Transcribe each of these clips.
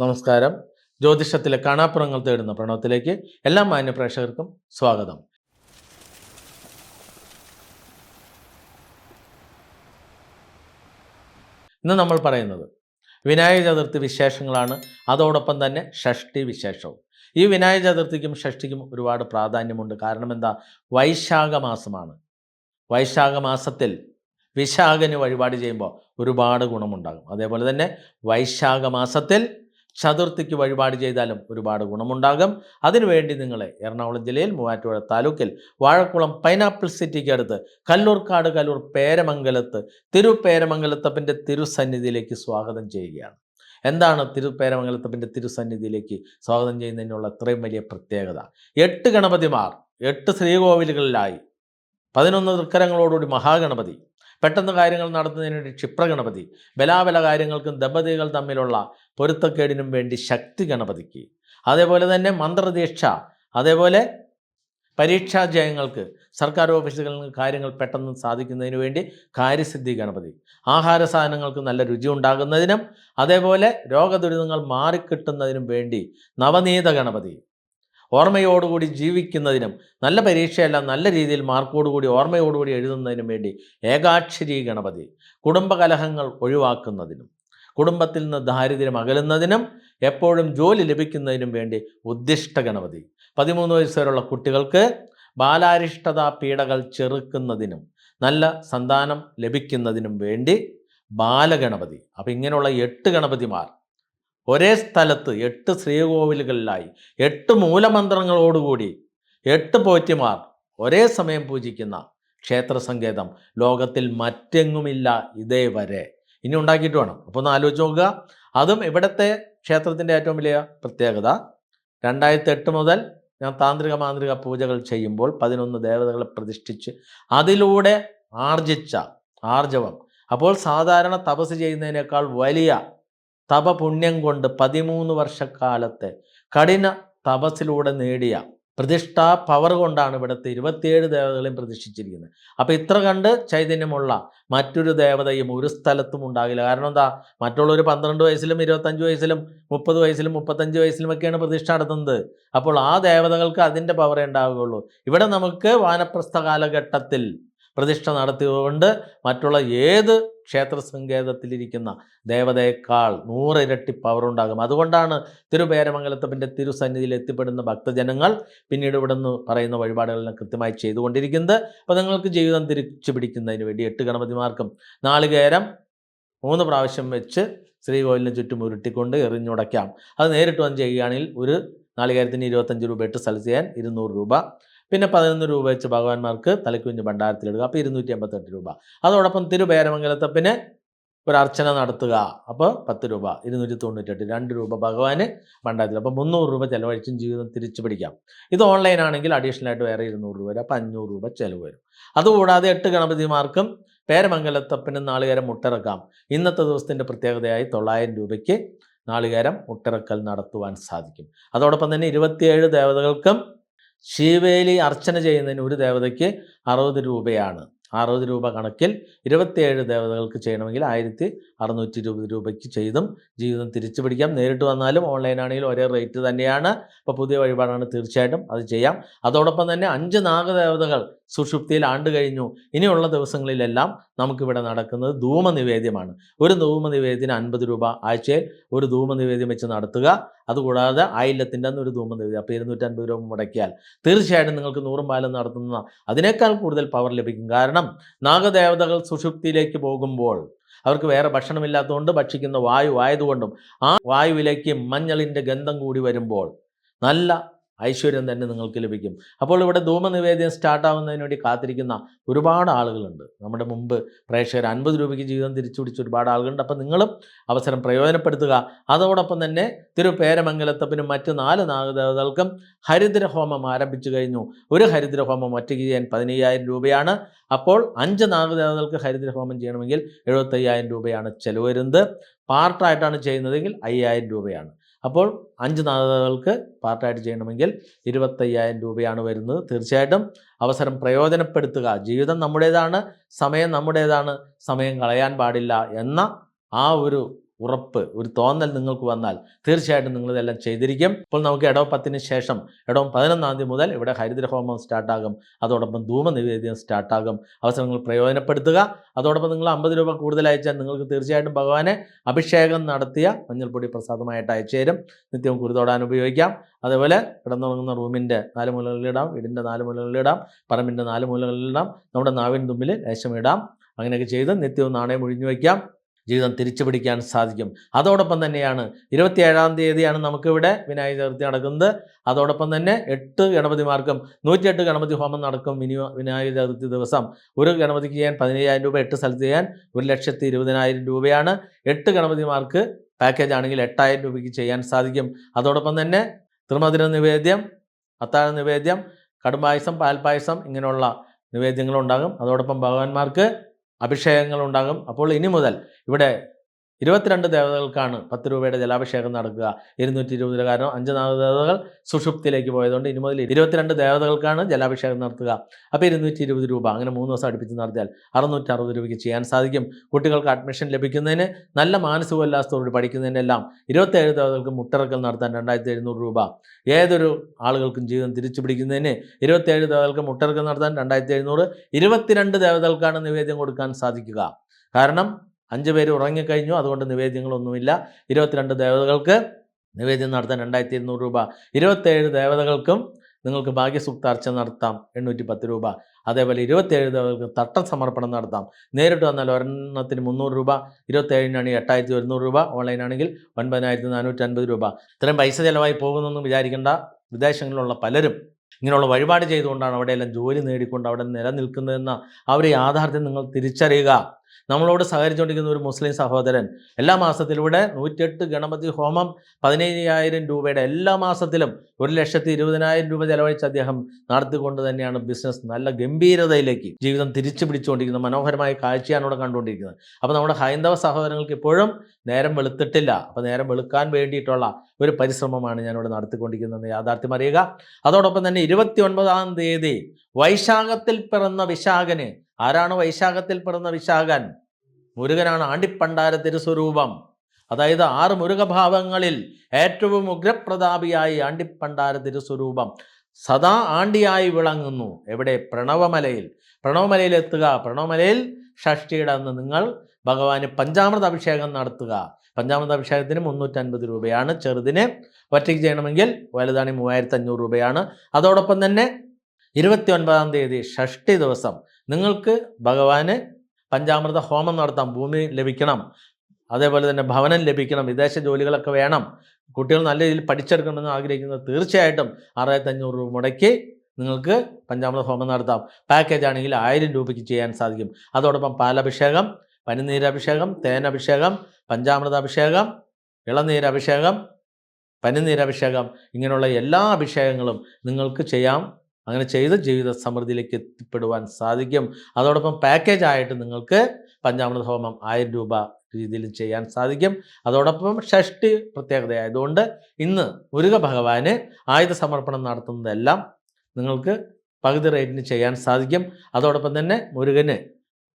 നമസ്കാരം. ജ്യോതിഷത്തിലെ കാണാപ്പുറങ്ങൾ തേടുന്ന പ്രണവത്തിലേക്ക് എല്ലാ മാന്യ പ്രേക്ഷകർക്കും സ്വാഗതം. ഇന്ന് നമ്മൾ പറയുന്നത് വിനായക ചതുർത്ഥി വിശേഷങ്ങളാണ്. അതോടൊപ്പം തന്നെ ഷഷ്ടി വിശേഷവും. ഈ വിനായക ചതുർത്ഥിക്കും ഷഷ്ടിക്കും ഒരുപാട് പ്രാധാന്യമുണ്ട്. കാരണം എന്താ? വൈശാഖ മാസമാണ്. വൈശാഖ മാസത്തിൽ വിശാഖന് വഴിപാട് ചെയ്യുമ്പോൾ ഒരുപാട് ഗുണമുണ്ടാകും. അതേപോലെ തന്നെ വൈശാഖ മാസത്തിൽ ചതുർത്ഥിക്ക് വഴിപാട് ചെയ്താലും ഒരുപാട് ഗുണമുണ്ടാകും. അതിനുവേണ്ടി നിങ്ങൾ എറണാകുളം ജില്ലയിൽ മൂവാറ്റുപുഴ താലൂക്കിൽ വാഴക്കുളം പൈനാപ്പിൾ സിറ്റിക്ക് അടുത്ത് കല്ലൂർക്കാട് കല്ലൂർ പേരമംഗലത്ത് തിരുപേരമംഗലത്തപ്പന്റെ തിരുസന്നിധിയിലേക്ക് സ്വാഗതം ചെയ്യുകയാണ്. എന്താണ് തിരുപേരമംഗലത്തപ്പന്റെ തിരുസന്നിധിയിലേക്ക് സ്വാഗതം ചെയ്യുന്നതിനുള്ള അത്രയും വലിയ പ്രത്യേകത? എട്ട് ഗണപതിമാർ എട്ട് ശ്രീകോവിലുകളിലായി. പതിനൊന്ന് തൃക്കരങ്ങളോടുകൂടി മഹാഗണപതി. പെട്ടെന്ന് കാര്യങ്ങൾ നടത്തുന്നതിന് വേണ്ടി ക്ഷിപ്രഗണപതി ബലാബല കാര്യങ്ങൾക്കും ദമ്പതികൾ തമ്മിലുള്ള പൊരുത്തക്കേടിനും വേണ്ടി ശക്തി ഗണപതിക്ക്. അതേപോലെ തന്നെ മന്ത്രദീക്ഷ അതേപോലെ പരീക്ഷാ ജയങ്ങൾക്ക് സർക്കാർ ഓഫീസുകളിൽ കാര്യങ്ങൾ പെട്ടെന്ന് സാധിക്കുന്നതിന് വേണ്ടി കാര്യസിദ്ധി ഗണപതി. ആഹാര സാധനങ്ങൾക്ക് നല്ല രുചി ഉണ്ടാകുന്നതിനും അതേപോലെ രോഗദുരിതങ്ങൾ മാറിക്കിട്ടുന്നതിനും വേണ്ടി നവനീത ഗണപതി. ഓർമ്മയോടുകൂടി ജീവിക്കുന്നതിനും നല്ല പരീക്ഷയല്ല നല്ല രീതിയിൽ മാർക്കോടുകൂടി ഓർമ്മയോടുകൂടി എഴുതുന്നതിനും വേണ്ടി ഏകാക്ഷരി ഗണപതി കുടുംബകലഹങ്ങൾ ഒഴിവാക്കുന്നതിനും കുടുംബത്തിൽ നിന്ന് ദാരിദ്ര്യം അകലുന്നതിനും എപ്പോഴും ജോലി ലഭിക്കുന്നതിനും വേണ്ടി ഉദ്ദിഷ്ട ഗണപതി. പതിമൂന്ന് വയസ്സ് വരെയുള്ള കുട്ടികൾക്ക് ബാലാരിഷ്ടതാ പീഡകൾ ചെറുക്കുന്നതിനും നല്ല സന്താനം ലഭിക്കുന്നതിനും വേണ്ടി ബാലഗണപതി. അപ്പം ഇങ്ങനെയുള്ള എട്ട് ഗണപതിമാർ ഒരേ സ്ഥലത്ത് എട്ട് ശ്രീകോവിലുകളിലായി എട്ട് മൂലമന്ത്രങ്ങളോടുകൂടി എട്ട് പോറ്റിമാർ ഒരേ സമയം പൂജിക്കുന്ന ക്ഷേത്ര സങ്കേതം ലോകത്തിൽ മറ്റെങ്ങുമില്ല ഇതേ വരെ ഇനി ഉണ്ടാക്കിയിട്ട് വേണം. അപ്പോൾ ഒന്ന് ആലോചിച്ച് നോക്കുക. അതും ഇവിടുത്തെ ക്ഷേത്രത്തിന്റെ ഏറ്റവും വലിയ പ്രത്യേകത? രണ്ടായിരത്തി എട്ട് മുതൽ ഞാൻ താന്ത്രിക മാന്ത്രിക പൂജകൾ ചെയ്യുമ്പോൾ പതിനൊന്ന് ദേവതകളെ പ്രതിഷ്ഠിച്ച് അതിലൂടെ ആർജിച്ച ആർജവം. അപ്പോൾ സാധാരണ തപസ് ചെയ്യുന്നതിനേക്കാൾ വലിയ തപപുണ്യം കൊണ്ട് പതിമൂന്ന് വർഷക്കാലത്തെ കഠിന തപസ്സിലൂടെ നേടിയ പ്രതിഷ്ഠാ പവർ കൊണ്ടാണ് ഇവിടുത്തെ ഇരുപത്തിയേഴ് ദേവതകളെയും പ്രതിഷ്ഠിച്ചിരിക്കുന്നത്. അപ്പം ഇത്ര കണ്ട് ചൈതന്യമുള്ള മറ്റൊരു ദേവതയും ഒരു സ്ഥലത്തും ഉണ്ടാകില്ല. കാരണം എന്താ? മറ്റുള്ളവർ പന്ത്രണ്ട് വയസ്സിലും ഇരുപത്തഞ്ച് വയസ്സിലും മുപ്പത് വയസ്സിലും മുപ്പത്തഞ്ച് വയസ്സിലും ഒക്കെയാണ് പ്രതിഷ്ഠ നടത്തുന്നത്. അപ്പോൾ ആ ദേവതകൾക്ക് അതിന്റെ പവറേ ഉണ്ടാവുകയുള്ളൂ. ഇവിടെ നമുക്ക് വാനപ്രസ്ഥ കാലഘട്ടത്തിൽ പ്രതിഷ്ഠ നടത്തിയതുകൊണ്ട് മറ്റുള്ള ഏത് ക്ഷേത്ര സങ്കേതത്തിലിരിക്കുന്ന ദേവതയേക്കാൾ നൂറിരട്ടി പവർ ഉണ്ടാകും. അതുകൊണ്ടാണ് തിരുപേരമംഗലത്തപ്പന്റെ തിരുസന്നിധിയിൽ എത്തിപ്പെടുന്ന ഭക്തജനങ്ങൾ പിന്നീട് ഇവിടെ നിന്ന് പറയുന്ന വഴിപാടുകളെല്ലാം കൃത്യമായി ചെയ്തുകൊണ്ടിരിക്കുന്നത്. അപ്പോൾ നിങ്ങൾക്ക് ജീവിതം തിരിച്ചു പിടിക്കുന്നതിന് വേണ്ടി എട്ട് ഗണപതിമാർക്കും നാളികേരം മൂന്ന് പ്രാവശ്യം വെച്ച് ശ്രീകോവിലിന് ചുറ്റും ഉരുട്ടിക്കൊണ്ട് എറിഞ്ഞുടയ്ക്കാം. അത് നേരിട്ട് വന്ന് ചെയ്യുകയാണെങ്കിൽ ഒരു നാളികേരത്തിന് ഇരുപത്തഞ്ച് രൂപ എട്ട് സ്ഥലത്ത് ചെയ്യാൻ ഇരുന്നൂറ് രൂപ. പിന്നെ പതിനൊന്ന് രൂപ വെച്ച് ഭഗവാന്മാർക്ക് തലക്കുഞ്ഞ് ഭണ്ഡാരത്തിലിടുക. അപ്പോൾ ഇരുന്നൂറ്റി അമ്പത്തെട്ട് രൂപ. അതോടൊപ്പം തിരുപേരമംഗലത്തപ്പിന് ഒരു അർച്ചന നടത്തുക. അപ്പോൾ പത്ത് രൂപ. ഇരുന്നൂറ്റി തൊണ്ണൂറ്റെട്ട് രണ്ട് രൂപ ഭഗവാന് ഭണ്ഡാരത്തിൽ. അപ്പോൾ മുന്നൂറ് രൂപ ചിലവഴിച്ചും ജീവിതം തിരിച്ചു പിടിക്കാം. ഇത് ഓൺലൈൻ ആണെങ്കിൽ അഡീഷണൽ ആയിട്ട് വേറെ ഇരുന്നൂറ് രൂപ വരും. അപ്പോൾ അഞ്ഞൂറ് രൂപ ചിലവ് വരും. അതുകൂടാതെ എട്ട് ഗണപതിമാർക്കും പേരമംഗലത്തപ്പനും നാളികേരം മുട്ടിറക്കാം ഇന്നത്തെ ദിവസത്തിന്റെ പ്രത്യേകതയായി തൊള്ളായിരം രൂപയ്ക്ക് നാളികേരം മുട്ടിറക്കൽ നടത്തുവാൻ സാധിക്കും. അതോടൊപ്പം തന്നെ ഇരുപത്തിയേഴ് ദേവതകൾക്കും ശിവേലി അർച്ചന ചെയ്യുന്നതിന് ഒരു ദേവതയ്ക്ക് അറുപത് രൂപയാണ്. അറുപത് രൂപ കണക്കിൽ ഇരുപത്തിയേഴ് ദേവതകൾക്ക് ചെയ്യണമെങ്കിൽ ആയിരത്തി അറുന്നൂറ്റി ഇരുപത് രൂപയ്ക്ക് ചെയ്തും ജീവിതം തിരിച്ചു പിടിക്കാം. നേരിട്ട് വന്നാലും ഓൺലൈനാണെങ്കിലും ഒരേ റേറ്റ് തന്നെയാണ്. അപ്പോൾ പുതിയ വഴിപാടാണ് തീർച്ചയായിട്ടും അത് ചെയ്യാം. അതോടൊപ്പം തന്നെ അഞ്ച് നാഗദേവതകൾ സുഷുപ്തിയിൽ ആണ്ട് കഴിഞ്ഞു. ഇനിയുള്ള ദിവസങ്ങളിലെല്ലാം നമുക്കിവിടെ നടക്കുന്നത് ധൂമനിവേദ്യമാണ്. ഒരു ധൂമനിവേദ്യത്തിന് അൻപത് രൂപ ആഴ്ചയിൽ ഒരു ധൂമനിവേദ്യം വെച്ച് നടത്തുക. അതുകൂടാതെ ആയില്ലത്തിന്റെ ഒരു ധൂമനിവേദ്യം അപ്പോൾ ഇരുന്നൂറ്റൻപത് രൂപ മുടക്കിയാൽ. തീർച്ചയായിട്ടും നിങ്ങൾക്ക് നൂറും പാലം നടത്തുന്ന അതിനേക്കാൾ കൂടുതൽ പവർ ലഭിക്കും. കാരണം നാഗദേവതകൾ സുഷുപ്തിയിലേക്ക് പോകുമ്പോൾ അവർക്ക് വേറെ ഭക്ഷണമില്ലാത്തതുകൊണ്ട് ഭക്ഷിക്കുന്ന വായു ആയതുകൊണ്ടും ആ വായുവിലേക്ക് മഞ്ഞളിന്റെ ഗന്ധം കൂടി വരുമ്പോൾ നല്ല ഐശ്വര്യം തന്നെ നിങ്ങൾക്ക് ലഭിക്കും. അപ്പോൾ ഇവിടെ ധൂമനിവേദ്യം സ്റ്റാർട്ടാവുന്നതിന് വേണ്ടി കാത്തിരിക്കുന്ന ഒരുപാട് ആളുകളുണ്ട്. നമ്മുടെ മുമ്പ് പ്രേക്ഷകർ അൻപത് രൂപയ്ക്ക് ജീവിതം തിരിച്ചു പിടിച്ച ഒരുപാട് ആളുകളുണ്ട്. അപ്പോൾ നിങ്ങളും അവസരം പ്രയോജനപ്പെടുത്തുക. അതോടൊപ്പം തന്നെ തിരുപേരമംഗലത്തപ്പനും മറ്റ് നാല് നാഗദേവതകൾക്കും ഹരിദ്രഹോമം ആരംഭിച്ചു കഴിഞ്ഞു. ഒരു ഹരിദ്രഹോമം ഒറ്റയ്ക്ക് ചെയ്യാൻ പതിനയ്യായിരം രൂപയാണ്. അപ്പോൾ അഞ്ച് നാഗദേവതകൾക്ക് ഹരിദ്രഹോമം ചെയ്യണമെങ്കിൽ എഴുപത്തയ്യായിരം രൂപയാണ് ചെലവ് വരുന്നത്. പാർട്ടായിട്ടാണ് ചെയ്യുന്നതെങ്കിൽ അയ്യായിരം രൂപയാണ്. അപ്പോൾ അഞ്ച് നാളുകൾക്ക് പാർട്ടായിട്ട് ചെയ്യണമെങ്കിൽ ഇരുപത്തയ്യായിരം രൂപയാണ് വരുന്നത്. തീർച്ചയായിട്ടും അവസരം പ്രയോജനപ്പെടുത്തുക. ജീവിതം നമ്മുടേതാണ് സമയം നമ്മുടേതാണ് സമയം കളയാൻ പാടില്ല എന്ന ആ ഒരു ഉറപ്പ് ഒരു തോന്നൽ നിങ്ങൾക്ക് വന്നാൽ തീർച്ചയായിട്ടും നിങ്ങളിതെല്ലാം ചെയ്തിരിക്കും. ഇപ്പോൾ നമുക്ക് ഇടവ പത്തിന് ശേഷം ഇടവം പതിനൊന്നാം തീയതി മുതൽ ഇവിടെ ഹരിദ്ര ഹോമം സ്റ്റാർട്ടാകും. അതോടൊപ്പം ധൂമ നിവേദ്യം സ്റ്റാർട്ടാകും. അവസരങ്ങൾ പ്രയോജനപ്പെടുത്തുക. അതോടൊപ്പം നിങ്ങൾ അമ്പത് രൂപ കൂടുതൽ അയച്ചാൽ നിങ്ങൾക്ക് തീർച്ചയായിട്ടും ഭഗവാനെ അഭിഷേകം നടത്തിയ മഞ്ഞൾപ്പൊടി പ്രസാദമായിട്ട് അയച്ചു നിത്യം നിത്യവും കുരുതോടാൻ ഉപയോഗിക്കാം. അതേപോലെ കിടന്നുറങ്ങുന്ന റൂമിന്റെ നാല് മൂലകളിലിടാം വീടിന്റെ നാല് മൂലകളിലിടാം പറമ്പിന്റെ നാല് മൂലകളിലിടാം നമ്മുടെ നാവിൻ തുമ്പിൽ ലേശം ഇടാം. അങ്ങനെയൊക്കെ ചെയ്ത് നിത്യവും നാണയം ഒഴിഞ്ഞു വയ്ക്കാം. ജീവിതം തിരിച്ചു പിടിക്കാൻ സാധിക്കും. അതോടൊപ്പം തന്നെയാണ് ഇരുപത്തിയേഴാം തീയതിയാണ് നമുക്കിവിടെ വിനായക ചതുർത്ഥി നടക്കുന്നത്. അതോടൊപ്പം തന്നെ എട്ട് ഗണപതിമാർക്കും നൂറ്റിയെട്ട് ഗണപതി ഹോമം നടക്കും വിനി വിനായക ചതുർത്ഥി ദിവസം. ഒരു ഗണപതിക്ക് ചെയ്യാൻ പതിനയ്യായിരം രൂപ എട്ട് സ്ഥലത്ത് ചെയ്യാൻ ഒരു ലക്ഷത്തി ഇരുപതിനായിരം രൂപയാണ്. എട്ട് ഗണപതിമാർക്ക് പാക്കേജ് ആണെങ്കിൽ എട്ടായിരം രൂപയ്ക്ക് ചെയ്യാൻ സാധിക്കും. അതോടൊപ്പം തന്നെ തൃമധുര നിവേദ്യം അത്താഴ നിവേദ്യം കടുംപായസം പാൽപ്പായസം ഇങ്ങനെയുള്ള നിവേദ്യങ്ങളുണ്ടാകും. അതോടൊപ്പം ഭഗവാന്മാർക്ക് അഭിഷേകങ്ങളുണ്ടാകും. അപ്പോൾ ഇനി മുതൽ ഇവിടെ ഇരുപത്തിരണ്ട് ദേവതകൾക്കാണ് പത്ത് രൂപയുടെ ജലാഭിഷേകം നടക്കുക. ഇരുന്നൂറ്റി ഇരുപത് രൂപ കാരണം അഞ്ച് ദേവതകൾ സുഷുപ്തിയിലേക്ക് പോയതുകൊണ്ട് ഇനി മുതൽ ഇരുപത്തിരണ്ട് ദേവതകൾക്കാണ് ജലാഭിഷേകം നടത്തുക. അപ്പോൾ ഇരുന്നൂറ്റി ഇരുപത് രൂപ അങ്ങനെ മൂന്ന് ദിവസം അടുപ്പിച്ച് നടത്തിയാൽ അറുന്നൂറ്റി അറുപത് രൂപയ്ക്ക് ചെയ്യാൻ സാധിക്കും. കുട്ടികൾക്ക് അഡ്മിഷൻ ലഭിക്കുന്നതിന് നല്ല മാനസികോല്ലാസത്തോട് പഠിക്കുന്നതിനെല്ലാം ഇരുപത്തേഴ് ദേവതകൾക്ക് മുട്ടിറക്കൽ നടത്താൻ രണ്ടായിരത്തി എഴുന്നൂറ് രൂപ. ഏതൊരു ആളുകൾക്കും ജീവിതം തിരിച്ചു പിടിക്കുന്നതിന് ഇരുപത്തേഴ് ദേവതകൾക്ക് മുട്ടിറക്കൽ നടത്താൻ രണ്ടായിരത്തി എഴുന്നൂറ് ഇരുപത്തിരണ്ട് ദേവതകൾക്കാണ് നിവേദ്യം കൊടുക്കാൻ സാധിക്കുക. കാരണം അഞ്ച് പേര് ഉറങ്ങിക്കഴിഞ്ഞു. അതുകൊണ്ട് നിവേദ്യങ്ങളൊന്നുമില്ല. ഇരുപത്തിരണ്ട് ദേവതകൾക്ക് നിവേദ്യം നടത്താൻ രണ്ടായിരത്തി ഇരുന്നൂറ് രൂപ. ഇരുപത്തേഴ് ദേവതകൾക്കും നിങ്ങൾക്ക് ഭാഗ്യസൂക്താർച്ച നടത്താം. എണ്ണൂറ്റി പത്ത് രൂപ. അതേപോലെ ഇരുപത്തേഴ് ദേവതകൾക്ക് തട്ടം സമർപ്പണം നടത്താം. നേരിട്ട് വന്നാൽ ഒരെണ്ണത്തിന് മുന്നൂറ് രൂപ. ഇരുപത്തേഴിനാണെങ്കിൽ എട്ടായിരത്തി ഒരുന്നൂറ് രൂപ. ഓൺലൈനാണെങ്കിൽ ഒൻപതിനായിരത്തി നാനൂറ്റി അൻപത് രൂപ. ഇത്രയും പൈസ ചിലവായി പോകുന്നൊന്നും വിചാരിക്കേണ്ട. വിദേശങ്ങളിലുള്ള പലരും ഇങ്ങനെയുള്ള വഴിപാട് ചെയ്തുകൊണ്ടാണ് അവിടെയെല്ലാം ജോലി നേടിക്കൊണ്ട് അവിടെ നിലനിൽക്കുന്നതെന്ന ഒരു യാഥാർത്ഥ്യം നിങ്ങൾ തിരിച്ചറിയുക. നമ്മളോട് സഹകരിച്ചുകൊണ്ടിരിക്കുന്ന ഒരു മുസ്ലിം സഹോദരൻ എല്ലാ മാസത്തിലും ഇവിടെ നൂറ്റിയെട്ട് ഗണപതി ഹോമം പതിനയ്യായിരം രൂപയുടെ എല്ലാ മാസത്തിലും ഒരു ലക്ഷത്തി ഇരുപതിനായിരം രൂപ ചെലവഴിച്ച് അദ്ദേഹം നടത്തിക്കൊണ്ട് തന്നെയാണ് ബിസിനസ് നല്ല ഗംഭീരതയിലേക്ക് ജീവിതം തിരിച്ചു പിടിച്ചുകൊണ്ടിരിക്കുന്നത് മനോഹരമായ കാഴ്ചയാണ് ഇവിടെ കണ്ടുകൊണ്ടിരിക്കുന്നത്. അപ്പോൾ നമ്മുടെ ഹൈന്ദവ സഹോദരങ്ങൾക്ക് ഇപ്പോഴും നേരം വെളുത്തിട്ടില്ല. അപ്പോൾ നേരം വെളുക്കാൻ വേണ്ടിയിട്ടുള്ള ഒരു പരിശ്രമമാണ് ഞാനിവിടെ നടത്തിക്കൊണ്ടിരിക്കുന്നത് യാഥാർത്ഥ്യം അറിയുക. അതോടൊപ്പം തന്നെ ഇരുപത്തി ഒൻപതാം തീയതി വൈശാഖത്തിൽ പിറന്ന വിശാഖന് ആരാണ് വൈശാഖത്തിൽ പിറന്ന വിശാഖൻ? മുരുകനാണ് ആണ്ടിപ്പണ്ടാര തിരുസ്വരൂപം. അതായത് ആറ് മുരുകഭാവങ്ങളിൽ ഏറ്റവും ഉഗ്രപ്രതാപിയായി ആണ്ടിപ്പണ്ടാര തിരുസ്വരൂപം. സദാ ആണ്ടിയായി വിളങ്ങുന്നു. എവിടെ? പ്രണവമലയിൽ. പ്രണവമലയിൽ എത്തുക. പ്രണവമലയിൽ ഷഷ്ടിയുടെ അന്ന് നിങ്ങൾ ഭഗവാന് പഞ്ചാമൃത അഭിഷേകം നടത്തുക. പഞ്ചാമൃത അഭിഷേകത്തിന് മുന്നൂറ്റൻപത് രൂപയാണ്. ചെറുതിന് ഒറ്റയ്ക്ക് ചെയ്യണമെങ്കിൽ വലുതാണി മൂവായിരത്തി അഞ്ഞൂറ് രൂപയാണ്. അതോടൊപ്പം തന്നെ ഇരുപത്തി ഒൻപതാം തീയതി ഷഷ്ടി ദിവസം. നിങ്ങൾക്ക് ഭഗവാന് പഞ്ചാമൃത ഹോമം നടത്താം ഭൂമി ലഭിക്കണം അതേപോലെ തന്നെ ഭവനം ലഭിക്കണം വിദേശ ജോലികളൊക്കെ വേണം. കുട്ടികൾ നല്ല രീതിയിൽ പഠിച്ചെടുക്കണമെന്ന് ആഗ്രഹിക്കുന്നത് തീർച്ചയായിട്ടും ആറായിരത്തി അഞ്ഞൂറ് രൂപ മുടക്കി നിങ്ങൾക്ക് പഞ്ചാമൃത ഹോമം നടത്താം. പാക്കേജ് ആണെങ്കിൽ ആയിരം രൂപയ്ക്ക് ചെയ്യാൻ സാധിക്കും. അതോടൊപ്പം പാലഭിഷേകം പനിനീരഭിഷേകം തേനഭിഷേകം പഞ്ചാമൃതാഭിഷേകം ഇളനീരഭിഷേകം പനിനീരഭിഷേകം ഇങ്ങനെയുള്ള എല്ലാ അഭിഷേകങ്ങളും നിങ്ങൾക്ക് ചെയ്യാം. അങ്ങനെ ചെയ്ത് ജീവിത സമൃദ്ധിയിലേക്ക് എത്തിപ്പെടുവാൻ സാധിക്കും. അതോടൊപ്പം പാക്കേജ് ആയിട്ട് നിങ്ങൾക്ക് പഞ്ചാമൃത ഹോമം ആയിരം രൂപ രീതിയിൽ ചെയ്യാൻ സാധിക്കും. അതോടൊപ്പം ഷഷ്ടി പ്രത്യേകതയായതുകൊണ്ട് ഇന്ന് മുരുക ഭഗവാന് ആയുധ സമർപ്പണം നടത്തുന്നതെല്ലാം നിങ്ങൾക്ക് പകുതി റേറ്റിന് ചെയ്യാൻ സാധിക്കും. അതോടൊപ്പം തന്നെ മുരുകന്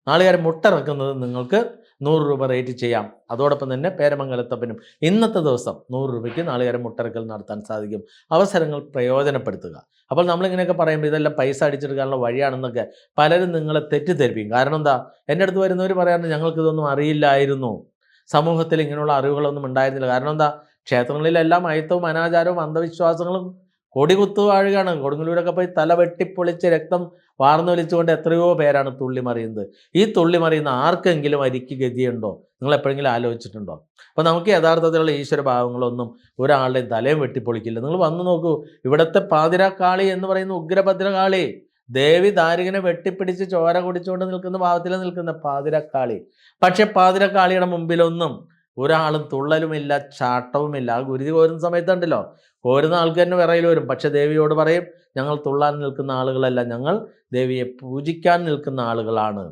നാളുകാരൻ മുട്ടിറക്കുന്നത് നിങ്ങൾക്ക് നൂറ് രൂപ റേറ്റ് ചെയ്യാം. അതോടൊപ്പം തന്നെ പേരമംഗലത്തപ്പനും ഇന്നത്തെ ദിവസം നൂറ് രൂപയ്ക്ക് നാളികേരം മുട്ടറക്കൽ നടത്താൻ സാധിക്കും. അവസരങ്ങൾ പ്രയോജനപ്പെടുത്തുക. അപ്പോൾ നമ്മളിങ്ങനെയൊക്കെ പറയുമ്പോൾ ഇതെല്ലാം പൈസ അടിച്ചെടുക്കാനുള്ള വഴിയാണെന്നൊക്കെ പലരും നിങ്ങളെ തെറ്റിദ്ധരിപ്പിക്കും. കാരണം എന്താ? എന്റെ അടുത്ത് വരുന്നവർ പറയാറുണ്ട് ഞങ്ങൾക്കിതൊന്നും അറിയില്ലായിരുന്നു. സമൂഹത്തിൽ ഇങ്ങനെയുള്ള അറിവുകളൊന്നും ഉണ്ടായിരുന്നില്ല. കാരണം എന്താ? ക്ഷേത്രങ്ങളിലെല്ലാം അയിത്തവും അനാചാരവും അന്ധവിശ്വാസങ്ങളും കൊടികുത്തു കുത്തുവാഴുകയാണ് കൊടുങ്ങല്ലൂരൊക്കെ പോയി തല വെട്ടിപ്പൊളിച്ച് രക്തം വാർന്നു വലിച്ചുകൊണ്ട് എത്രയോ പേരാണ് തുള്ളിമറിയുന്നത്. ഈ തുള്ളിമറിയുന്ന ആർക്കെങ്കിലും അരിക്ക് ഗതിയുണ്ടോ? നിങ്ങൾ എപ്പോഴെങ്കിലും ആലോചിച്ചിട്ടുണ്ടോ? അപ്പോൾ നമുക്ക് യഥാർത്ഥത്തിലുള്ള ഈശ്വര ഭാവങ്ങളൊന്നും ഒരാളുടെയും തലയും വെട്ടിപ്പൊളിക്കില്ല. നിങ്ങൾ വന്നു നോക്കൂ. ഇവിടുത്തെ പാതിരക്കാളി എന്ന് പറയുന്ന ഉഗ്രഭദ്രകാളി ദേവി ദാരികനെ വെട്ടിപ്പിടിച്ച് ചോര കുടിച്ചുകൊണ്ട് നിൽക്കുന്ന ഭാവത്തിൽ നിൽക്കുന്ന പാതിരക്കാളി. പക്ഷെ പാതിരക്കാളിയുടെ മുമ്പിലൊന്നും ഒരാളും തുള്ളലുമില്ല ചാട്ടവുമില്ല. ആ ഗുരുതി കോരുന്ന സമയത്തുണ്ടല്ലോ. കോരുന്ന തന്നെ വിറയിൽ വരും. പക്ഷെ ദേവിയോട് പറയും ഞങ്ങൾ തുള്ളാൻ നിൽക്കുന്ന ആളുകളല്ല ഞങ്ങൾ ദേവിയെ പൂജിക്കാൻ നിൽക്കുന്ന ആളുകളാണ്.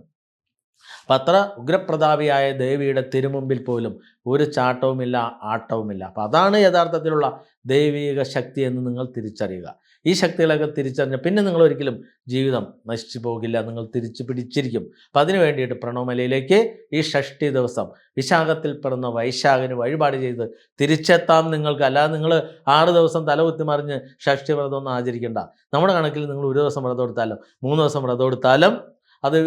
അപ്പം അത്ര ഉഗ്രപ്രതാപിയായ ദേവിയുടെ തിരുമുമ്പിൽ പോലും ഒരു ചാട്ടവുമില്ല ആട്ടവുമില്ല. അപ്പം അതാണ് യഥാർത്ഥത്തിലുള്ള ദൈവിക ശക്തി എന്ന് നിങ്ങൾ തിരിച്ചറിയുക. ഈ ശക്തികളൊക്കെ തിരിച്ചറിഞ്ഞ പിന്നെ നിങ്ങൾ ഒരിക്കലും ജീവിതം നശിച്ചു പോകില്ല നിങ്ങൾ തിരിച്ചു പിടിച്ചിരിക്കും. അപ്പം അതിനു വേണ്ടിയിട്ട് പ്രണവമലയിലേക്ക് ഈ ഷഷ്ടി ദിവസം വിശാഖത്തിൽ പിറന്ന വൈശാഖന് വഴിപാട് ചെയ്ത് തിരിച്ചെത്താം നിങ്ങൾക്ക്. അല്ലാതെ നിങ്ങൾ ആറ് ദിവസം തലകുത്തി മറിഞ്ഞ് ഷഷ്ടി വ്രതം ഒന്നും ആചരിക്കേണ്ട. നമ്മുടെ കണക്കിൽ നിങ്ങൾ ഒരു ദിവസം വ്രതം എടുത്താലും മൂന്ന് ദിവസം വ്രതം എടുത്താലും അത്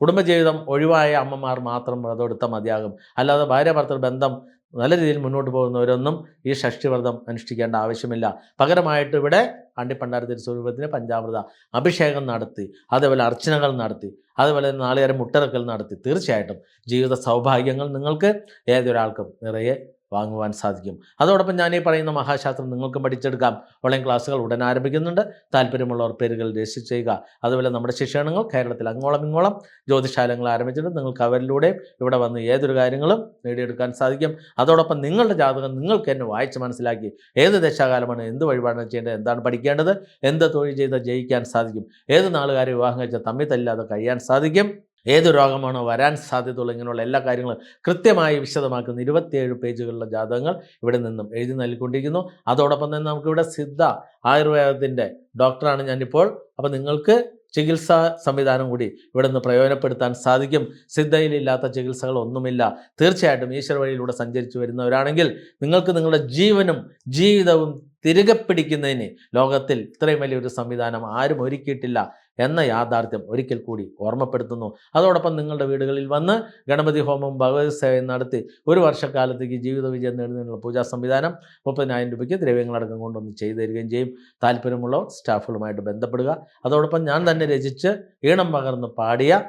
കുടുംബജീവിതം ഒഴിവായ അമ്മമാർ മാത്രം വ്രതം എടുത്താൽ മതിയാകും. അല്ലാതെ ഭാര്യ ഭർത്തൃ ബന്ധം നല്ല രീതിയിൽ മുന്നോട്ട് പോകുന്നവരൊന്നും ഈ ഷഷ്ടിവ്രതം അനുഷ്ഠിക്കേണ്ട ആവശ്യമില്ല. പകരമായിട്ട് ഇവിടെ അണ്ടിപ്പണ്ടാര തിരുസ്വരൂപത്തിന് പഞ്ചാമൃത അഭിഷേകം നടത്തി അതേപോലെ അർച്ചനകൾ നടത്തി അതുപോലെ തന്നെ നാളികേരം മുട്ടറക്കൽ നടത്തി. തീർച്ചയായിട്ടും ജീവിത സൗഭാഗ്യങ്ങൾ നിങ്ങൾക്ക് ഏതൊരാൾക്കും നിറയെ വാങ്ങുവാൻ സാധിക്കും. അതോടൊപ്പം ഞാൻ ഈ പറയുന്ന മഹാശാസ്ത്രം നിങ്ങൾക്കും പഠിച്ചെടുക്കാം. ഓൺലൈൻ ക്ലാസ്സുകൾ ഉടൻ ആരംഭിക്കുന്നുണ്ട്. താല്പര്യമുള്ളവർ പേരുകൾ രജിസ്റ്റർ ചെയ്യുക. അതുപോലെ നമ്മുടെ ശിക്ഷണങ്ങൾ കേരളത്തിൽ അങ്ങോളം ഇങ്ങോളം ജ്യോതിശാലങ്ങൾ ആരംഭിച്ചിട്ടുണ്ട്. നിങ്ങൾക്ക് അവരിലൂടെയും ഇവിടെ വന്ന് ഏതൊരു കാര്യങ്ങളും നേടിയെടുക്കാൻ സാധിക്കും. അതോടൊപ്പം നിങ്ങളുടെ ജാതകം നിങ്ങൾക്ക് എന്നെ വായിച്ച് മനസ്സിലാക്കി. ഏത് ദശാകാലമാണ് എന്ത് വഴിപാടാണ് ചെയ്യേണ്ടത് എന്താണ് പഠിക്കേണ്ടത് എന്ത് തൊഴിൽ ചെയ്താൽ ജയിക്കാൻ സാധിക്കും ഏത് നാളുകാരെ വിവാഹം കഴിച്ചാൽ തമ്മിൽ തല്ലാതെ കഴിയാൻ സാധിക്കും. ഏത് രോഗമാണോ വരാൻ സാധ്യതയുള്ള ഇങ്ങനെയുള്ള എല്ലാ കാര്യങ്ങളും കൃത്യമായി വിശദമാക്കുന്ന ഇരുപത്തിയേഴ് പേജുകളിലെ ജാതകങ്ങൾ ഇവിടെ നിന്നും എഴുതി നൽകിക്കൊണ്ടിരിക്കുന്നു. അതോടൊപ്പം തന്നെ നമുക്കിവിടെ സിദ്ധ ആയുർവേദത്തിന്റെ ഡോക്ടറാണ് ഞാനിപ്പോൾ. അപ്പോൾ നിങ്ങൾക്ക് ചികിത്സാ സംവിധാനം കൂടി ഇവിടെ നിന്ന് പ്രയോജനപ്പെടുത്താൻ സാധിക്കും. സിദ്ധയിലില്ലാത്ത ചികിത്സകൾ ഒന്നുമില്ല. തീർച്ചയായിട്ടും ഈശ്വര വഴിയിലൂടെ സഞ്ചരിച്ചു വരുന്നവരാണെങ്കിൽ നിങ്ങൾക്ക് നിങ്ങളുടെ ജീവനും ജീവിതവും തിരികെ പിടിക്കുന്നതിന് ലോകത്തിൽ ഇത്രയും വലിയൊരു സംവിധാനം ആരും ഒരുക്കിയിട്ടില്ല എന്ന യാഥാർത്ഥ്യം ഒരിക്കൽ കൂടി ഓർമ്മപ്പെടുത്തുന്നു. അതോടൊപ്പം നിങ്ങളുടെ വീടുകളിൽ വന്ന് ഗണപതി ഹോമം ഭഗവത് സേവയും നടത്തി ഒരു വർഷക്കാലത്തേക്ക് ജീവിത വിജയം നേടുന്നതിനുള്ള പൂജാ സംവിധാനം മുപ്പതിനായിരം രൂപയ്ക്ക് ദ്രവ്യങ്ങളടക്കം കൊണ്ടൊന്ന് ചെയ്തു തരികയും ചെയ്യും. താല്പര്യമുള്ളവർ സ്റ്റാഫുകളുമായിട്ട് ബന്ധപ്പെടുക. അതോടൊപ്പം ഞാൻ തന്നെ രചിച്ച് ഈണം പകർന്ന് പാടിയ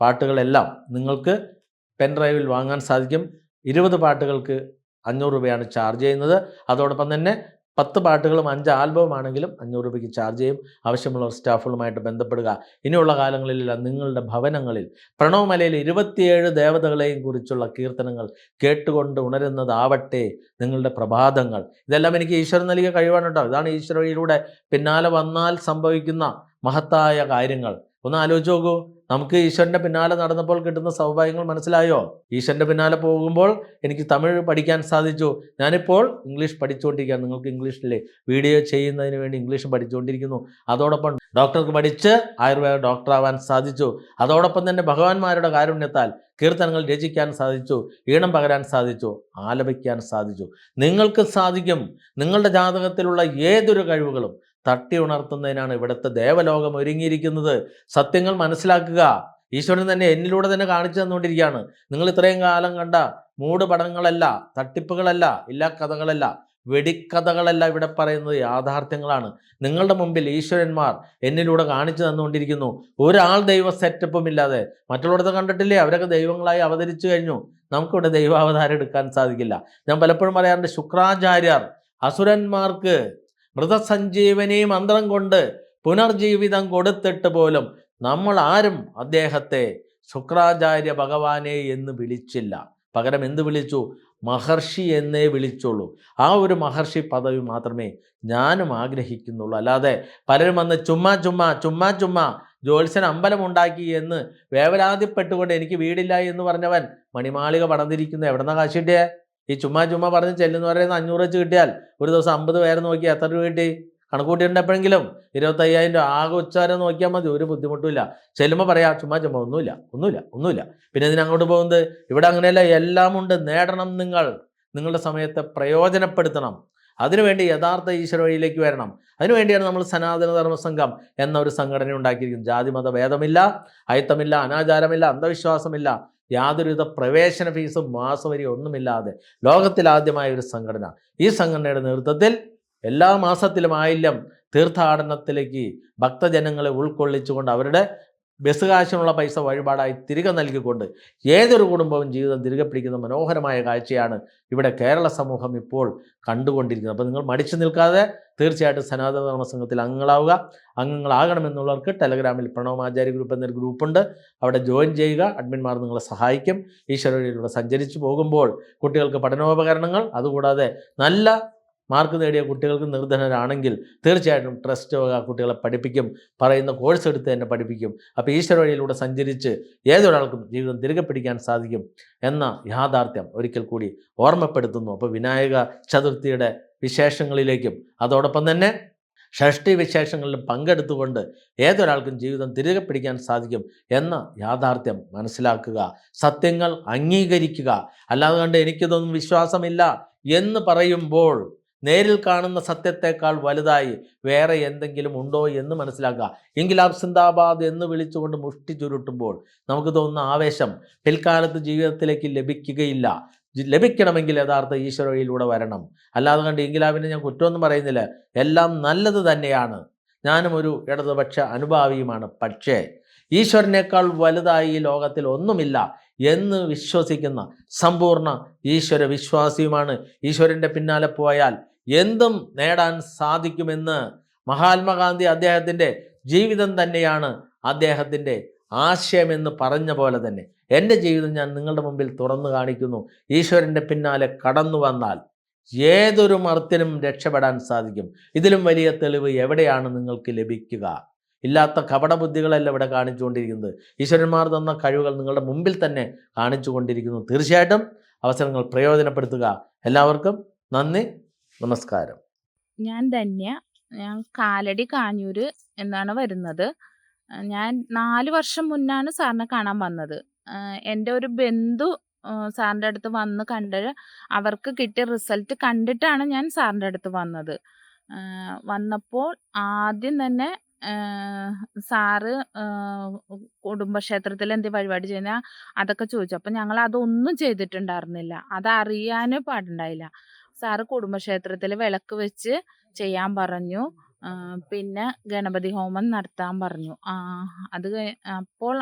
പാട്ടുകളെല്ലാം നിങ്ങൾക്ക് പെൻഡ്രൈവിൽ വാങ്ങാൻ സാധിക്കും. ഇരുപത് പാട്ടുകൾക്ക് അഞ്ഞൂറ് രൂപയാണ് ചാർജ് ചെയ്യുന്നത്. അതോടൊപ്പം തന്നെ പത്ത് പാട്ടുകളും അഞ്ച് ആൽബവും ആണെങ്കിലും അഞ്ഞൂറ് രൂപയ്ക്ക് ചാർജ് ചെയ്യും. ആവശ്യമുള്ള സ്റ്റാഫുകളുമായിട്ട് ബന്ധപ്പെടുക. ഇനിയുള്ള കാലങ്ങളിൽ നിങ്ങളുടെ ഭവനങ്ങളിൽ പ്രണവമലയിൽ ഇരുപത്തിയേഴ് ദേവതകളെയും കുറിച്ചുള്ള കീർത്തനങ്ങൾ കേട്ടുകൊണ്ട് ഉണരുന്നതാവട്ടെ നിങ്ങളുടെ പ്രഭാതങ്ങൾ. ഇതെല്ലാം എനിക്ക് ഈശ്വരൻ നൽകിയ കഴിവാണ് കേട്ടോ. ഇതാണ് ഈശ്വരയിലൂടെ പിന്നാലെ വന്നാൽ സംഭവിക്കുന്ന മഹത്തായ കാര്യങ്ങൾ. ഒന്ന് ആലോചിച്ച് നോക്കൂ. നമുക്ക് ഈശ്വരന്റെ പിന്നാലെ നടന്നപ്പോൾ കിട്ടുന്ന സൗഭാഗ്യങ്ങൾ മനസ്സിലായോ? ഈശ്വരന്റെ പിന്നാലെ പോകുമ്പോൾ എനിക്ക് തമിഴ് പഠിക്കാൻ സാധിച്ചു. ഞാനിപ്പോൾ ഇംഗ്ലീഷ് പഠിച്ചുകൊണ്ടിരിക്കുകയാണ്. നിങ്ങൾക്ക് ഇംഗ്ലീഷിലെ വീഡിയോ ചെയ്യുന്നതിന് വേണ്ടി ഇംഗ്ലീഷ് പഠിച്ചുകൊണ്ടിരിക്കുന്നു. അതോടൊപ്പം ഡോക്ടർക്ക് പഠിച്ച് ആയുർവേദ ഡോക്ടറാവാൻ സാധിച്ചു. അതോടൊപ്പം തന്നെ ഭഗവാന്മാരുടെ കാരുണ്യത്താൽ കീർത്തനങ്ങൾ രചിക്കാൻ സാധിച്ചു. ഈണം പകരാൻ സാധിച്ചു. ആലപിക്കാൻ സാധിച്ചു. നിങ്ങൾക്ക് സാധിക്കും. നിങ്ങളുടെ ജാതകത്തിലുള്ള ഏതൊരു കഴിവുകളും തട്ടി ഉണർത്തുന്നതിനാണ് ഇവിടുത്തെ ദേവലോകം ഒരുങ്ങിയിരിക്കുന്നത്. സത്യങ്ങൾ മനസ്സിലാക്കുക. ഈശ്വരൻ തന്നെ എന്നിലൂടെ തന്നെ കാണിച്ചു തന്നുകൊണ്ടിരിക്കുകയാണ്. നിങ്ങൾ ഇത്രയും കാലം കണ്ട മൂട് പടങ്ങളല്ല തട്ടിപ്പുകളല്ല ഇല്ല കഥകളല്ല വെടിക്കഥകളല്ല ഇവിടെ പറയുന്നത് യാഥാർത്ഥ്യങ്ങളാണ്. നിങ്ങളുടെ മുമ്പിൽ ഈശ്വരന്മാർ എന്നിലൂടെ കാണിച്ചു തന്നുകൊണ്ടിരിക്കുന്നു. ഒരാൾ ദൈവ സെറ്റപ്പും ഇല്ലാതെ. മറ്റുള്ളവരത്തെ കണ്ടിട്ടില്ലേ? അവരൊക്കെ ദൈവങ്ങളായി അവതരിച്ചു കഴിഞ്ഞു. നമുക്കിവിടെ ദൈവാവതാരം എടുക്കാൻ സാധിക്കില്ല. ഞാൻ പലപ്പോഴും പറയാറുണ്ട് ശുക്രാചാര്യർ അസുരന്മാർക്ക് മൃതസഞ്ജീവനി മന്ത്രം കൊണ്ട് പുനർജീവിതം കൊടുത്തിട്ട് പോലും നമ്മൾ ആരും അദ്ദേഹത്തെ ശുക്രാചാര്യ ഭഗവാനെ എന്ന് വിളിച്ചില്ല. പകരം എന്ത് വിളിച്ചു? മഹർഷി എന്നേ വിളിച്ചുള്ളൂ. ആ ഒരു മഹർഷി പദവി മാത്രമേ ഞാനും ആഗ്രഹിക്കുന്നുള്ളൂ. അല്ലാതെ പലരും വന്ന് ചുമ്മാ ചുമ്മാ ചുമ്മാ ചുമ്മാ ജ്യോത്സ്യൻ അമ്പലമുണ്ടാക്കി എന്ന് വേവലാതിപ്പെട്ടുകൊണ്ട് എനിക്ക് വീടില്ല എന്ന് പറഞ്ഞവൻ മണിമാളിക പടന്നിരിക്കുന്നു എവിടെന്നാ കാശ് കിട്ടിയേ? ഈ ചുമ്മാ ചുമ്മാ പറഞ്ഞ് ചെല്ലുന്ന പറയുന്ന അഞ്ഞൂറ് വെച്ച് കിട്ടിയാൽ ഒരു ദിവസം അമ്പത് പേരെ നോക്കി എത്ര രൂപ കിട്ടി? കണക്കൂട്ടിയിട്ടുണ്ട് എപ്പോഴെങ്കിലും? ഇരുപത്തയ്യായിരം രൂപ. ആകെ ഉച്ചാരം നോക്കിയാൽ മതി. ഒരു ബുദ്ധിമുട്ടുമില്ല. ചെല്ലുമ്പോൾ പറയാം ചുമ്മാ ചുമ്മാ ഒന്നുമില്ല ഒന്നുമില്ല ഒന്നുമില്ല. പിന്നെ ഇതിന് അങ്ങോട്ട് പോകുന്നത്? ഇവിടെ അങ്ങനെയല്ല എല്ലാം ഉണ്ട്. നേടണം നിങ്ങൾ. നിങ്ങളുടെ സമയത്തെ പ്രയോജനപ്പെടുത്തണം. അതിനുവേണ്ടി യഥാർത്ഥ ഈശ്വര വഴിയിലേക്ക് വരണം. അതിനുവേണ്ടിയാണ് നമ്മൾ സനാതന ധർമ്മ സംഘം എന്ന ഒരു സംഘടന ഉണ്ടാക്കിയിരിക്കുന്നത് ജാതി മത ഭേദമില്ല അയിത്തമില്ല അനാചാരമില്ല അന്ധവിശ്വാസമില്ല. യാതൊരുവിധ പ്രവേശന ഫീസും മാസവരി ഒന്നുമില്ലാതെ ലോകത്തിലാദ്യമായ ഒരു സംഘടന. ഈ സംഘടനയുടെ നേതൃത്വത്തിൽ എല്ലാ മാസത്തിലും ആയില്യം തീർത്ഥാടനത്തിലേക്ക് ഭക്തജനങ്ങളെ ഉൾക്കൊള്ളിച്ചുകൊണ്ട് അവരുടെ ബസ് കാശിനുള്ള പൈസ വഴിപാടായി തിരികെ നൽകിക്കൊണ്ട് ഏതൊരു കുടുംബവും ജീവിതം തിരികെ പിടിക്കുന്ന മനോഹരമായ കാഴ്ചയാണ് ഇവിടെ കേരള സമൂഹം ഇപ്പോൾ കണ്ടുകൊണ്ടിരിക്കുന്നത്. അപ്പോൾ നിങ്ങൾ മടിച്ചു നിൽക്കാതെ തീർച്ചയായിട്ടും സനാതന ധർമ്മ സംഘത്തിൽ അംഗങ്ങളാവുക. അംഗങ്ങളാകണമെന്നുള്ളവർക്ക് ടെലഗ്രാമിൽ പ്രണവമാചാര്യ ഗ്രൂപ്പ് എന്നൊരു ഗ്രൂപ്പുണ്ട്. അവിടെ ജോയിൻ ചെയ്യുക. അഡ്മിന്മാർ നിങ്ങളെ സഹായിക്കും. ഈശ്വരയിലൂടെ സഞ്ചരിച്ചു പോകുമ്പോൾ കുട്ടികൾക്ക് പഠനോപകരണങ്ങൾ. അതുകൂടാതെ നല്ല മാർക്ക് നേടിയ കുട്ടികൾക്ക് നിർധനരാണെങ്കിൽ തീർച്ചയായിട്ടും ട്രസ്റ്റ് വക കുട്ടികളെ പഠിപ്പിക്കും. പറയുന്ന കോഴ്സ് എടുത്ത് തന്നെ പഠിപ്പിക്കും. അപ്പോൾ ഈശ്വര വഴിയിലൂടെ സഞ്ചരിച്ച് ഏതൊരാൾക്കും ജീവിതം തിരികെ പിടിക്കാൻ സാധിക്കും എന്ന യാഥാർത്ഥ്യം ഒരിക്കൽ കൂടി ഓർമ്മപ്പെടുത്തുന്നു. അപ്പോൾ വിനായക ചതുർത്ഥിയുടെ വിശേഷങ്ങളിലേക്കും അതോടൊപ്പം തന്നെ ഷഷ്ടി വിശേഷങ്ങളിലും പങ്കെടുത്തുകൊണ്ട് ഏതൊരാൾക്കും ജീവിതം തിരികെ പിടിക്കാൻ സാധിക്കും എന്ന യാഥാർത്ഥ്യം മനസ്സിലാക്കുക. സത്യങ്ങൾ അംഗീകരിക്കുക. അല്ലാതെ കണ്ട് എനിക്കിതൊന്നും വിശ്വാസമില്ല എന്ന് പറയുമ്പോൾ നേരിൽ കാണുന്ന സത്യത്തെക്കാൾ വലുതായി വേറെ എന്തെങ്കിലും ഉണ്ടോ എന്ന് മനസ്സിലാക്കുക. ഇൻകിലാബ് സിന്ദാബാദ് എന്ന് വിളിച്ചുകൊണ്ട് മുഷ്ടി ചുരുട്ടുമ്പോൾ നമുക്ക് തോന്നുന്ന ആവേശം പിൽക്കാലത്ത് ജീവിതത്തിലേക്ക് ലഭിക്കുകയില്ല. ലഭിക്കണമെങ്കിൽ യഥാർത്ഥ ഈശ്വരയിലൂടെ വരണം. അല്ലാതെ കണ്ട് ഇൻകിലാബിനെ ഞാൻ കുറ്റമൊന്നും പറയുന്നില്ല. എല്ലാം നല്ലത് തന്നെയാണ്. ഞാനും ഒരു ഇടതുപക്ഷ അനുഭാവിയുമാണ്. പക്ഷേ ഈശ്വരനേക്കാൾ വലുതായി ഈ ലോകത്തിൽ ഒന്നുമില്ല എന്ന് വിശ്വസിക്കുന്ന സമ്പൂർണ ഈശ്വര വിശ്വാസിയുമാണ്. ഈശ്വരന്റെ പിന്നാലെ പോയാൽ എന്തും നേടാൻ സാധിക്കുമെന്ന് മഹാത്മാഗാന്ധി അദ്ദേഹത്തിന്റെ ജീവിതം തന്നെയാണ് അദ്ദേഹത്തിന്റെ ആശയമെന്ന് പറഞ്ഞ പോലെ തന്നെ. എന്റെ ജീവിതം ഞാൻ നിങ്ങളുടെ മുമ്പിൽ തുറന്നു കാണിക്കുന്നു. ഈശ്വരന്റെ പിന്നാലെ കടന്നു വന്നാൽ ഏതൊരു മർത്തിനും രക്ഷപ്പെടാൻ സാധിക്കും. ഇതിലും വലിയ തെളിവ് എവിടെയാണ് നിങ്ങൾക്ക് ലഭിക്കുക? ഇല്ലാത്ത കപടബുദ്ധികളല്ല ഇവിടെ കാണിച്ചുകൊണ്ടിരിക്കുന്നത്. ഈശ്വരന്മാർ തന്ന കഴിവുകൾ നിങ്ങളുടെ മുമ്പിൽ തന്നെ കാണിച്ചു കൊണ്ടിരിക്കുന്നു തീർച്ചയായിട്ടും അവസരങ്ങൾ പ്രയോജനപ്പെടുത്തുക. എല്ലാവർക്കും നന്ദി. നമസ്കാരം. ഞാൻ ധന്യ. ഞാൻ കാലടി കാഞ്ഞൂര് എന്നാണ് വരുന്നത്. ഞാൻ നാല് വർഷം മുന്നാണ് സാറിനെ കാണാൻ വന്നത്. എന്റെ ഒരു ബന്ധു സാറിന്റെ അടുത്ത് വന്ന് കണ്ട് അവർക്ക് കിട്ടിയ റിസൾട്ട് കണ്ടിട്ടാണ് ഞാൻ സാറിന്റെ അടുത്ത് വന്നത്. വന്നപ്പോൾ ആദ്യം തന്നെ സാറ് കുടുംബക്ഷേത്രത്തിൽ എന്ത് പരിപാടി ചെയ്യുന്ന അതൊക്കെ ചോദിച്ചു. അപ്പം ഞങ്ങൾ അതൊന്നും ചെയ്തിട്ടുണ്ടായിരുന്നില്ല. അതറിയാനേ പാടുണ്ടായില്ല. സാറ് കുടുംബക്ഷേത്രത്തിൽ വിളക്ക് വെച്ച് ചെയ്യാൻ പറഞ്ഞു. പിന്നെ ഗണപതി ഹോമം നടത്താൻ പറഞ്ഞു. അത് അപ്പോൾ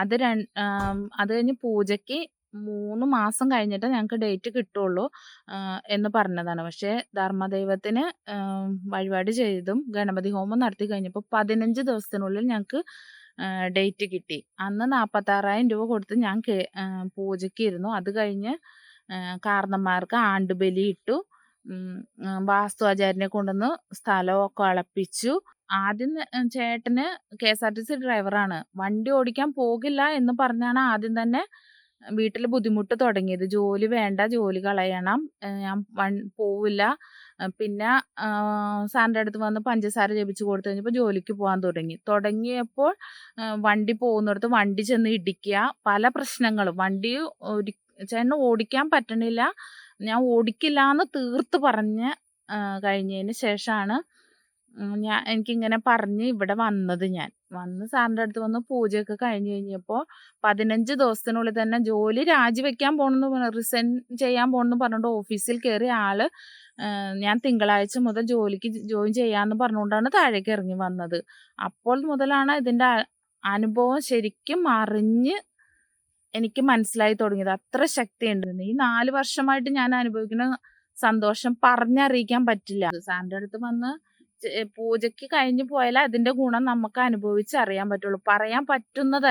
അത് രണ്ട് അത് കഴിഞ്ഞ് പൂജയ്ക്ക് മൂന്ന് മാസം കഴിഞ്ഞിട്ട് ഞങ്ങൾക്ക് ഡേറ്റ് കിട്ടുള്ളൂ എന്ന് പറഞ്ഞതാണ്. പക്ഷേ ധർമ്മദൈവത്തിന് വഴിപാട് ചെയ്തും ഗണപതി ഹോമം നടത്തി കഴിഞ്ഞപ്പോൾ പതിനഞ്ച് ദിവസത്തിനുള്ളിൽ ഞങ്ങൾക്ക് ഡേറ്റ് കിട്ടി. അന്ന് നാൽപ്പത്താറായിരം രൂപ കൊടുത്ത് ഞാൻ പൂജയ്ക്ക് ഇരുന്നു. അത് കഴിഞ്ഞ് കാർന്നന്മാർക്ക് ആണ്ടുബലി ഇട്ടു. വാസ്തു ആചാര്യനെ കൊണ്ടുവന്ന് സ്ഥലമൊക്കെ അളപ്പിച്ചു. ആദ്യം ചേട്ടന് K S R T C ഡ്രൈവറാണ്. വണ്ടി ഓടിക്കാൻ പോകില്ല എന്ന് പറഞ്ഞാണ് ആദ്യം തന്നെ വീട്ടിൽ ബുദ്ധിമുട്ട് തുടങ്ങിയത്. ജോലി വേണ്ട ജോലി കളയണം. ഞാൻ വൺ- പോവില്ല. പിന്നെ സാറിന്റെ അടുത്ത് വന്ന് പഞ്ചസാര ജപിച്ച് കൊടുത്തു കഴിഞ്ഞപ്പോൾ ജോലിക്ക് പോകാൻ തുടങ്ങി. തുടങ്ങിയപ്പോൾ വണ്ടി പോകുന്നിടത്ത് വണ്ടി ചെന്ന് ഇടിക്കുക പല പ്രശ്നങ്ങളും. വണ്ടി ഒരു ചേട്ടന് ഓടിക്കാൻ പറ്റണില്ല. ഞാൻ ഓടിക്കില്ല എന്ന് തീർത്ത് പറഞ്ഞ് കഴിഞ്ഞതിന് ശേഷമാണ് ഞാൻ എനിക്കിങ്ങനെ പറഞ്ഞ് ഇവിടെ വന്നത് ഞാൻ. വന്ന് സാറിന്റെ അടുത്ത് വന്ന് പൂജയൊക്കെ കഴിഞ്ഞ് കഴിഞ്ഞപ്പോൾ പതിനഞ്ച് ദിവസത്തിനുള്ളിൽ തന്നെ ജോലി രാജിവെക്കാൻ പോകണമെന്ന് പറഞ്ഞു റിസൈൻ ചെയ്യാൻ പോകണമെന്ന് പറഞ്ഞുകൊണ്ട് ഓഫീസിൽ കയറി ആൾ ഞാൻ തിങ്കളാഴ്ച മുതൽ ജോലിക്ക് ജോയിൻ ചെയ്യാമെന്ന് പറഞ്ഞുകൊണ്ടാണ് താഴേക്ക് ഇറങ്ങി വന്നത്. അപ്പോൾ മുതലാണ് ഇതിന്റെ അനുഭവം ശരിക്കും അറിഞ്ഞ് എനിക്ക് മനസ്സിലായി തുടങ്ങിയത്. അത്ര ശക്തിയുണ്ട്. ഈ നാല് വർഷമായിട്ട് ഞാൻ അനുഭവിക്കുന്ന സന്തോഷം പറഞ്ഞറിയിക്കാൻ പറ്റില്ല. സാറിന്റെ അടുത്ത് വന്ന് പൂജയ്ക്ക് കഴിഞ്ഞു പോയാൽ അതിന്റെ ഗുണം നമുക്ക് അനുഭവിച്ചറിയാൻ പറ്റുള്ളൂ. പറയാൻ പറ്റുന്നതല്ല.